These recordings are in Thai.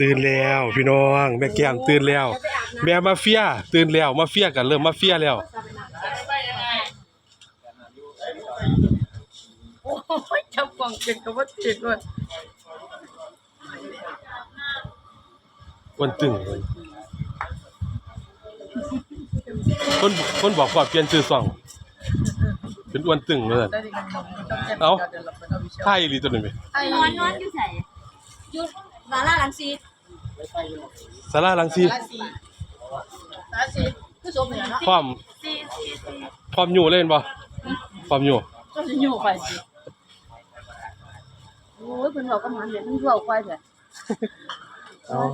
ตื่นแล้วพี่น้องแม่แก้มตื่นแล้ว แม่มาเฟียตื่นแล้วมาเฟียกันเริ่มมาเฟียแล้วโอ้ยจับกล่องเก่งกับว่าเก่งด้วยอ้วนตึงเลยคนคนบอกว่าเปลี่ยนชื่อซ่องเป็นอ้วนตึงเลยได้ดีกันหมดต้องแก้เอ้าเดี๋ยวเราเป็นเอาวิชาไทยอีหลีตัวนี้ไหมไอ้นอนนอนอยู่ใส่ยุดลาล่าลังซี สาราลังสีตาสีตาสีคือสมเนี่ยเนาะพร้อมซีซีซีพร้อมอยู่เล่นบ่พร้อมอยู่ก็จะอยู่ไปสิโอ้ยเพิ่นบอกกับหมันเดี๋ยวมันเว้าควายเถอะ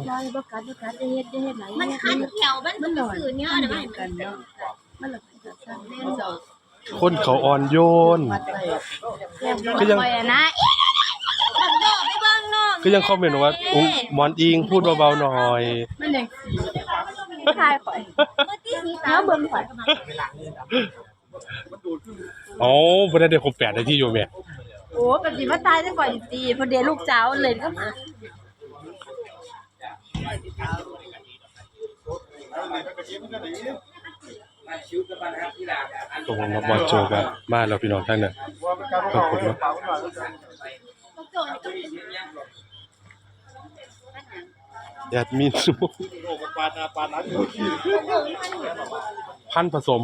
ใช่บ่กัดบ่กัดจะเฮ็ดจะเฮ็ดไหนมันคันเขียวมันมันสื่อเนื้อเดี๋ยวมันกันเนาะมันละกันกันเล่นเจ้าคนเขาอ่อนโยนมัดไปก็ยังไปอะนะตัดดอกไปเบิ่งน้อง ก็ยังคอมเมนต์ว่าอุ๊ยหมอนอิงพูดเบาๆหน่อย มันยังสีทายข่อยเมื่อกี้สีขาวเบิ่งข่อยอ๋อบ่ได้ได้ครบ8นาทีอยู่แม่โอ้ก็สิมาตายจังก่อนสิพอเดี๋ยวลูกสาวเล่นก็มาตรงมาบอลโจก็มาแล้วพี่น้องท่านน่ะขอบคุณเนาะ แอดมินสุพันธุ์ผสม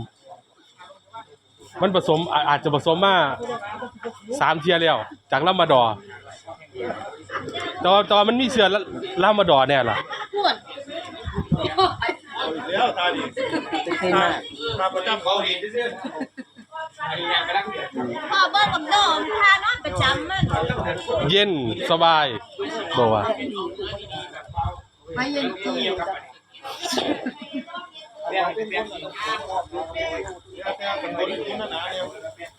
มันผสมอาอาจจะผสมมาสามเทียแล้ว จากลามาดอร์แต่ว่าแต่ว่ามันมีเชื้อละลามาดอร์แน่ล่ะแล้วตาดิมาประจำเขาเห็นซื่อพ่อเบิ่งกับน้องพานอนประจำมัน เย็นสบายบอกว่า ไม่เย็นจี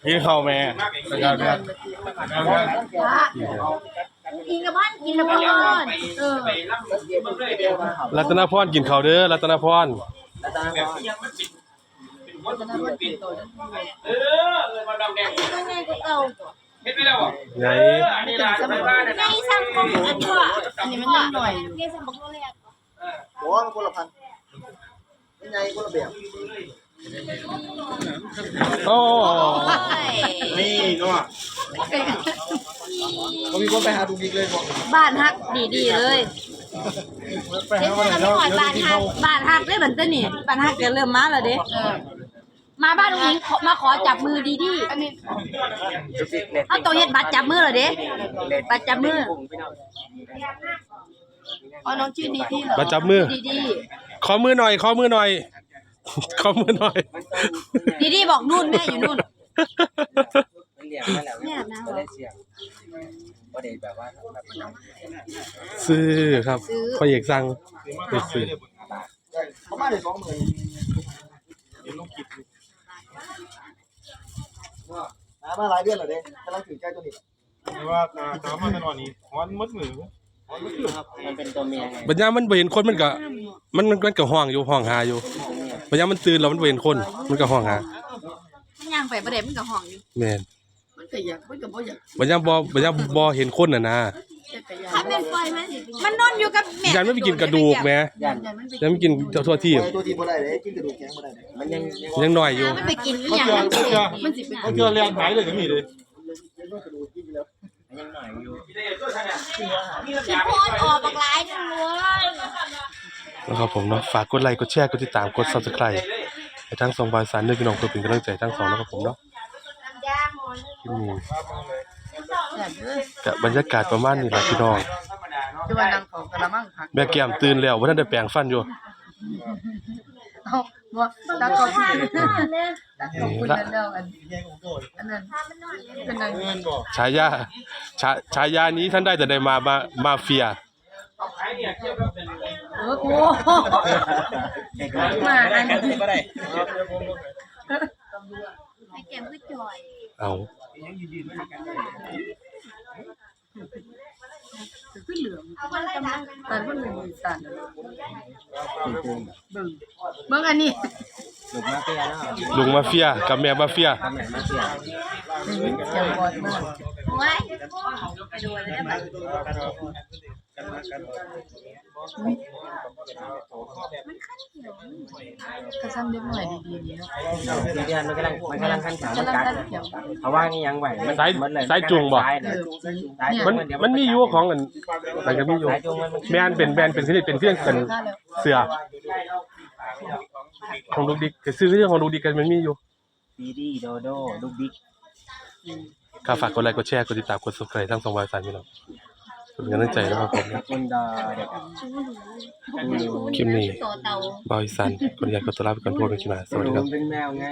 กินข้าวแม่กินกับบ้านกินกับบ้านเออรัตนพรกินข้าวเด้อรัตนพรเออมาดำแดงยังไงก็เก่า เฮ็ดไปแล้วบ่ไงนี่ล่ะสมัยบ้านน่ะไงสั่งของอันนี้ว่ะอันนี้มันยังหน่อยอยู่ไงสั่งบอกแรกหัวมันคนละพันยังไงคนละแบบโอ้นี่เนาะเขามีคนไปหาดูดีเลยบอกบ้านฮักดีๆเลยเดี๋ยวเราไม่หอดบ้านฮักบ้านฮักได้เหมือนกันนี่บ้านฮักจะเริ่มมาแล้วเด้เออ มาบ้านลุงอิงขอมาขอจับมือดีอันนี้ๆเอาตัวเฮ็ดบัตรจับมือเหรอเด้บัตรจับมืออ๋อน้องชื่อดีที่เหรอมาจับมือดีขอมือหน่อยขอมือหน่อยขอมือหน่อยๆดีๆบอกนู่นแม่อยู่นู่นมันเลี้ยงมาแล้วแม่นะก็ได้เสียงบ่ได้แบบว่าแบบซื้อครับพ่อเอกสั่งไปซื้อเขามาเลยสองหมื่นน้า มาหลายเดือนแล้วเด้กำลังถือใจตัวนี้ว่าตามมาตลอดนี้ฮ้อนมดมือฮ้อนมดมือครับมันเป็นตัวเมียไงบัญญามันบ่เห็นคนมันก็มันมันมันก็ห้องอยู่ห้องหาอยู่บัญญามันตื่นแล้วมันบ่เห็นคน มันก็ห้องหามันย่างไปประเด็นมันก็ห้องอยู่แม่นมันก็อยากมันก็บ่อยากบัญญาบ่บัญญาบ่เห็นคนน่ะนะ ถ้าเป็นไฟมันมันนอนอยู่กับแม่ยามมันไปกินกระดูกแหมยันยันมันไปยามมันกินทั่วที่ปล่อยตัวทีบ่ได้เลยกินกระดูกแข็งบ่ได้เลยมันยังยังน้อยอยู่ มันไปกินหรือเขายังเจอมันเขาเจอมันสิเป็นเขาเจอเรียนหายเลยก็มีเลยมันยังหน่อยอยู่สิโพนออกบักหลายจังเลยแล้วก็ผมเนาะฝากกดไลค์กดแชร์กดติดตามกด Subscribe ให้ทั้งสองบายสารเด้อพี่น้องเพื่อเป็นกำลังใจทั้งสองนะครับผมเนาะที่นี่ ยันเด้อกับบรรยากาศประมาณนี้แหละพี่น้อง คือว่านางของกระมังหักแม่แก้มตื่นแล้วว่าท่านได้แปรงฟันอยู่ เอาบ่ตาขอบคุณตาขอบคุณแล้วอันอันนั้นเป็นนางเงินบ่ฉายาฉาฉายานี้ท่านได้แต่ได้มามามาเฟียโอ้โหมาอันนี้ก็ได้ไอ้แก้มคือจอยเอา คือเหลืองแต่มันเป็นอีสานเบิ่งเบิ่งอันนี้ห ลุดมาเตี้ยแล้วลุงมาเฟียกับแม่มาเฟีย ทำไหนมาเสียเสียงบอดมากโอ้ยไปดูเลยได้ไหมกระซ้ำเล็กหน่อยดีๆนี่เนาะทีเดียวมันกำลังมันกำลังขั้นขาวมันกำลังกัดกันเขียวเพราะว่านี่ยังไหวมันสายมันเลยสายจูงบ่ สายเลยสายจูมันเดี๋ยวมันมีอยู่ของอันมันก็มีอยู่สายจูงมันแม่นเป็นแบรนด์เป็นชนิดเป็นเครื่องเป็นค่าแล้วเสือ ของลูกดิกก็ซื้อเรื่องของลูกดิกกันมันมีอยู่ซีดีโดโดลูกบิ๊กก็ฝากกดไลค์กดแชร์กดติดตามกด subscribe ทั้งสองบริษัทพี่น้องเป็นกำลังใจนะครับผมคนดอเด็กคลิปนี้โตเตาบริษัทคนอยากกดตัวลาไปก่อนพวกเราชิมาสวัสดีครับเป็นแมวไง